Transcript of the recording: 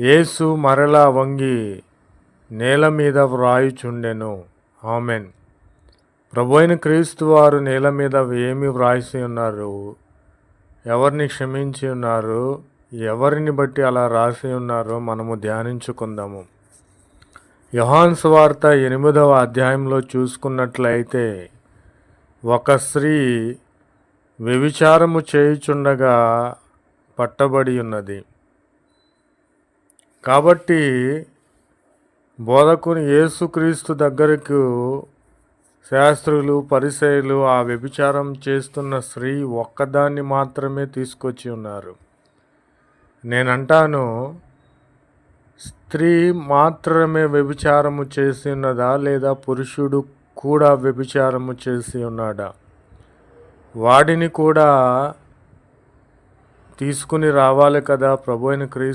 యేసు మరలా వంగి నేల మీద వ్రాయుచుండెను. ఆమెన్. ప్రభు అయిన క్రీస్తు వారు నేల మీద ఏమి వ్రాసి ఉన్నారు? ఎవరిని క్షమించి ఉన్నారు? ఎవరిని బట్టి అలా రాసి ఉన్నారో మనము ధ్యానించుకుందాము. యోహాన్ వార్త ఎనిమిదవ అధ్యాయంలో చూసుకున్నట్లయితే ఒక స్త్రీ వ్యభిచారము చేయుచుండగా పట్టబడి ఉన్నది. కాబట్టి బోధకుని యేసుక్రీస్తు దగ్గరకు శాస్త్రులు పరిసయులు ఆ వ్యభిచారం చేస్తున్న స్త్రీ ఒక్కదాన్ని మాత్రమే తీసుకొచ్చి ఉన్నారు. నేనంటాను స్త్రీ మాత్రమే వ్యభిచారము చేసి ఉన్నదా లేదా పురుషుడు కూడా వ్యభిచారము చేసి ఉన్నాడా వాడిని కూడా తీసుకుని రావాలి కదా ప్రభు అయిన క్రీస్తు